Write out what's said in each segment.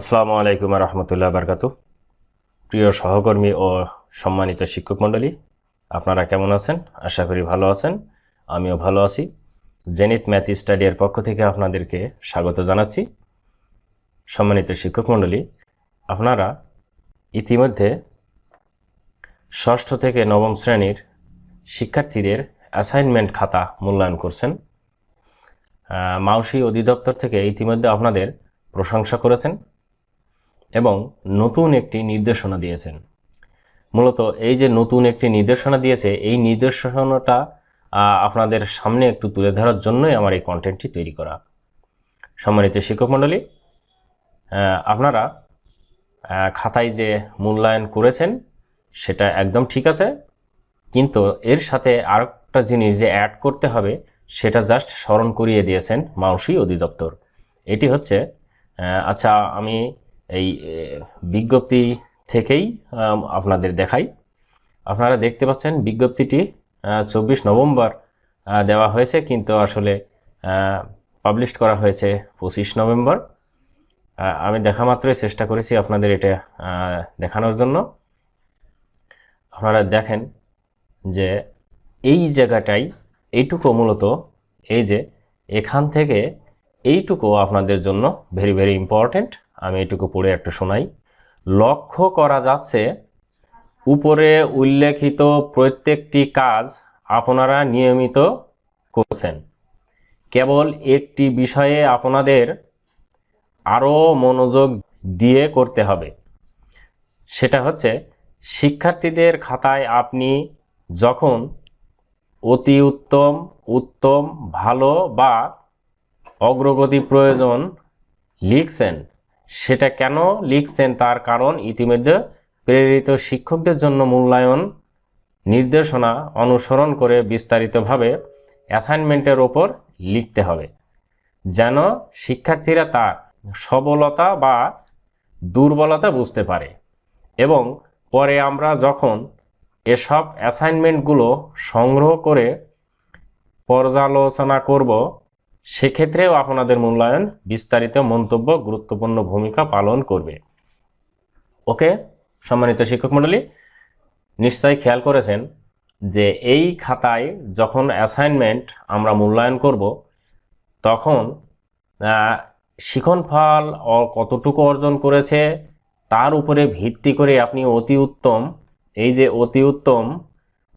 আসসালামু আলাইকুম রহমতুল্লাহ বারকাতু। প্রিয় সহকর্মী ও সম্মানিত শিক্ষক মণ্ডলী, আপনারা কেমন আছেন? আশা করি ভালো আছেন। আমিও ভালো আছি। জেনিত ম্যাথ স্টাডিয়ার পক্ষ থেকে আপনাদেরকে স্বাগত জানাচ্ছি। সম্মানিত শিক্ষক মণ্ডলী, আপনারা ইতিমধ্যে ষষ্ঠ থেকে নবম শ্রেণির শিক্ষার্থীদের অ্যাসাইনমেন্ট খাতা মূল্যায়ন করছেন। মাউসি অধিদপ্তর থেকে ইতিমধ্যে আপনাদের প্রশংসা করেছেন। এবং নতুন একটি নির্দেশনা দিয়েছেন। মূলত এই যে নতুন একটি নির্দেশনা দিয়েছে, এই নির্দেশনাটা আপনাদের সামনে একটু তুলে ধরার জন্যই আমার এই কন্টেন্টটি তৈরি করা। সম্মানিত শিক্ষক মণ্ডলী আপনারা খাতায় যে মূল্যায়ন করেছেন, সেটা একদম ঠিক আছে। কিন্তু এর সাথে আরেকটা জিনিস যে অ্যাড করতে হবে, সেটা জাস্ট স্মরণ করিয়ে দিয়েছেন মাউসি অধিদপ্তর। এটি হচ্ছে আচ্ছা আমি এই বিজ্ঞপ্তি থেকেই আপনাদের দেখাই। আপনারা দেখতে পাচ্ছেন বিজ্ঞপ্তিটি চব্বিশ নভেম্বর দেওয়া হয়েছে, কিন্তু আসলে পাবলিশ করা হয়েছে পঁচিশ নভেম্বর। আমি দেখা মাত্রই চেষ্টা করেছি আপনাদের এটা দেখানোর জন্য। আপনারা দেখেন যে এই জায়গাটাই, এইটুকু মূলত, এই যে এখান থেকে এইটুকু আপনাদের জন্য ভেরি ভেরি ইম্পর্ট্যান্ট আমি এটুকু পড়ে একটু শোনাই। লক্ষ্য করা যাচ্ছে, উপরে উল্লেখিত প্রত্যেকটি কাজ আপনারা নিয়মিত করছেন। কেবল একটি বিষয়ে আপনাদের আরও মনোযোগ দিয়ে করতে হবে। সেটা হচ্ছে, শিক্ষার্থীদের খাতায় আপনি যখন অতি উত্তম উত্তম, ভালো বা অগ্রগতি প্রয়োজন লিখছেন সেটা কেন লিখছেন তার কারণ ইতিমধ্যে প্রেরিত শিক্ষকদের জন্য মূল্যায়ন নির্দেশনা অনুসরণ করে বিস্তারিতভাবে অ্যাসাইনমেন্টের ওপর লিখতে হবে। যেন শিক্ষার্থীরা তার সবলতা বা দুর্বলতা বুঝতে পারে এবং পরে আমরা যখন এসব অ্যাসাইনমেন্টগুলো সংগ্রহ করে পর্যালোচনা করব সেক্ষেত্রেও আপনাদের মূল্যায়ন বিস্তারিত মন্তব্য গুরুত্বপূর্ণ ভূমিকা পালন করবে। ওকে, সম্মানিত শিক্ষক মণ্ডলী, নিশ্চয়ই খেয়াল করেছেন যে এই খাতায় যখন অ্যাসাইনমেন্ট আমরা মূল্যায়ন করব, তখন শিখনফল কতটুকু অর্জন করেছে তার উপরে ভিত্তি করে আপনি অতি উত্তম, এই যে অতি উত্তম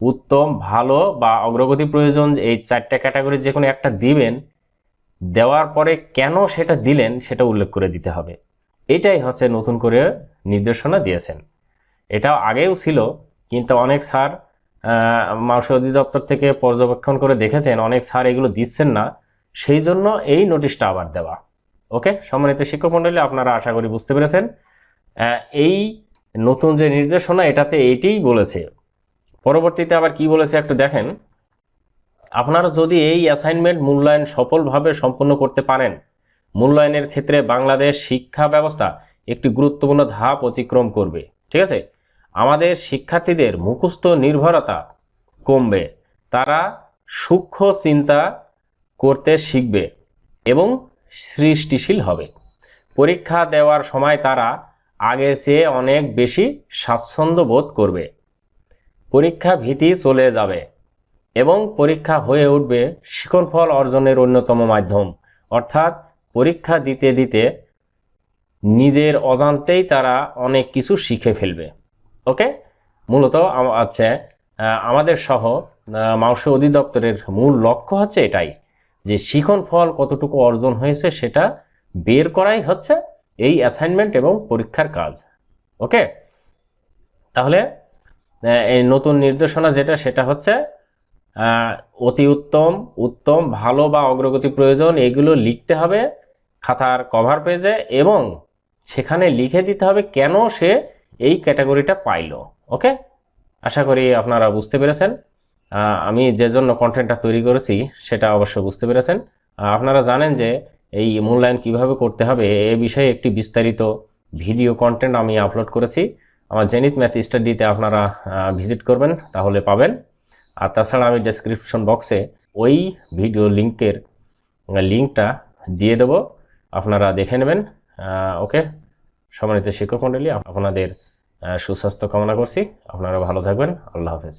উত্তম, ভালো বা অগ্রগতি প্রয়োজন এই চারটা ক্যাটাগরি যে কোনো একটা দিবেন দেওয়ার পরে কেন সেটা দিলেন সেটা উল্লেখ করে দিতে হবে। এটাই হচ্ছে নতুন করে নির্দেশনা দিয়েছেন। এটা আগেও ছিল, কিন্তু অনেক স্যার মাংস অধিদপ্তর থেকে পর্যবেক্ষণ করে দেখেছেন, অনেক স্যার এগুলো দিচ্ছেন না। সেই জন্য এই নোটিশটা আবার দেওয়া। ওকে? সম্মানিত শিক্ষক মণ্ডলী, আপনারা আশা করি বুঝতে পেরেছেন। এই নতুন যে নির্দেশনা, এটাতে এইটিই বলেছে। পরবর্তীতে আবার কি বলেছে একটু দেখেন। আপনারা যদি এই অ্যাসাইনমেন্ট মূল্যায়ন সফলভাবে সম্পন্ন করতে পারেন, মূল্যায়নের ক্ষেত্রে বাংলাদেশ শিক্ষা ব্যবস্থা একটি গুরুত্বপূর্ণ ধাপ অতিক্রম করবে, ঠিক আছে? আমাদের শিক্ষার্থীদের মুখস্থ নির্ভরতা কমবে, তারা সূক্ষ্ম চিন্তা করতে শিখবে এবং সৃষ্টিশীল হবে। পরীক্ষা দেওয়ার সময় তারা আগের চেয়ে অনেক বেশি স্বাচ্ছন্দ্য বোধ করবে। পরীক্ষা ভীতি চলে যাবে। এবং পরীক্ষা হয়ে উঠবে শিক্ষণফল অর্জনের অন্যতম মাধ্যম। অর্থাৎ পরীক্ষা দিতে দিতে নিজের অজান্তেই তারা অনেক কিছু শিখে ফেলবে। ওকে? মূলত হচ্ছে আমাদের সহ মাংস অধিদপ্তরের মূল লক্ষ্য হচ্ছে এটাই, যে শিখন ফল কতটুকু অর্জন হয়েছে সেটা বের করাই হচ্ছে এই অ্যাসাইনমেন্ট এবং পরীক্ষার কাজ। ওকে? তাহলে এই নতুন নির্দেশনা যেটা সেটা হচ্ছে অতি উত্তম উত্তম, ভালো বা অগ্রগতি প্রয়োজন, এগুলো লিখতে হবে খাতার কভার পেজে এবং সেখানে লিখে দিতে হবে কেন সে এই ক্যাটাগরিটা পাইলো ওকে আশা করি আপনারা বুঝতে পেরেছেন। আমি যে জন্য কন্টেন্টটা তৈরি করেছি সেটা অবশ্য বুঝতে পেরেছেন। আপনারা জানেন যে এই মূল্যায়ন কীভাবে করতে হবে, এ বিষয়ে একটি বিস্তারিত ভিডিও কন্টেন্ট আমি আপলোড করেছি। আমার জেনিত ম্যাথ স্টাডিতে আপনারা ভিজিট করবেন, তাহলে পাবেন। আর তাছাড়া আমি ডেসক্রিপশন বক্সে ওই ভিডিও লিঙ্কের লিঙ্কটা দিয়ে দেব। আপনারা দেখে নেবেন। ওকে সম্মানিত শিক্ষক মণ্ডলী, আপনাদের সুস্বাস্থ্য কামনা করছি। আপনারা ভালো থাকবেন। আল্লাহ হাফেজ।